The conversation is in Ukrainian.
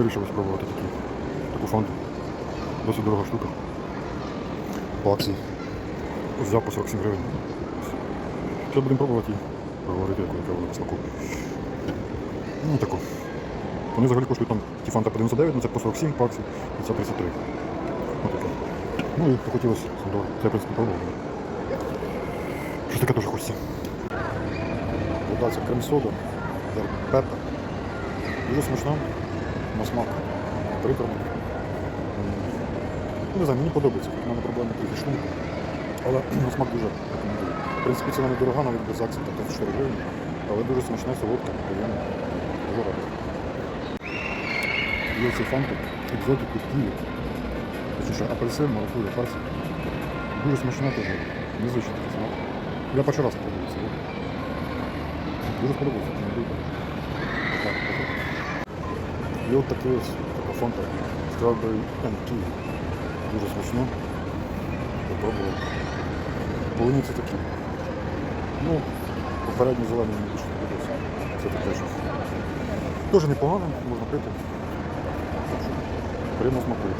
вирішив спробувати такі, таку фанту. Досить дорога штука. По акції. Взяв по 47 гривень. Зараз будемо пробувати і поговорити, яку вона по смаку. Ну таку. Вони взагалі коштують там ті фанта по 99, ну це по 47 по акції, і це 33. Ось таке. Ну і захотілося сандор. Це в принципі пробував. Щось таке теж хочеться. Це крем-сода, пеппер. Дуже смачно, на смак, приторно. Ну, не знаю, мені подобається, у мене проблеми трохи шлунку. Але на смак дуже рекомендую. В принципі, ціна недорога, навіть без акції, там 34 гривні, але дуже смачна, солодка, приємна. Дуже радий. Є цей фанти, екзотик від Києва. Точніше, апельсин, маракуя, фарс. Дуже смачна теж, незвичний такий смак. Я перший раз пробую це. Дуже. Так, так. І от такий ось така фонта Strawberry and Kiwi. Дуже смачно. Попробував. Полуниці такі. Ну, попередні зелені мені більше не подобається. Це таке щось. Дуже непогано, можна пити. Так що Приємно смакує.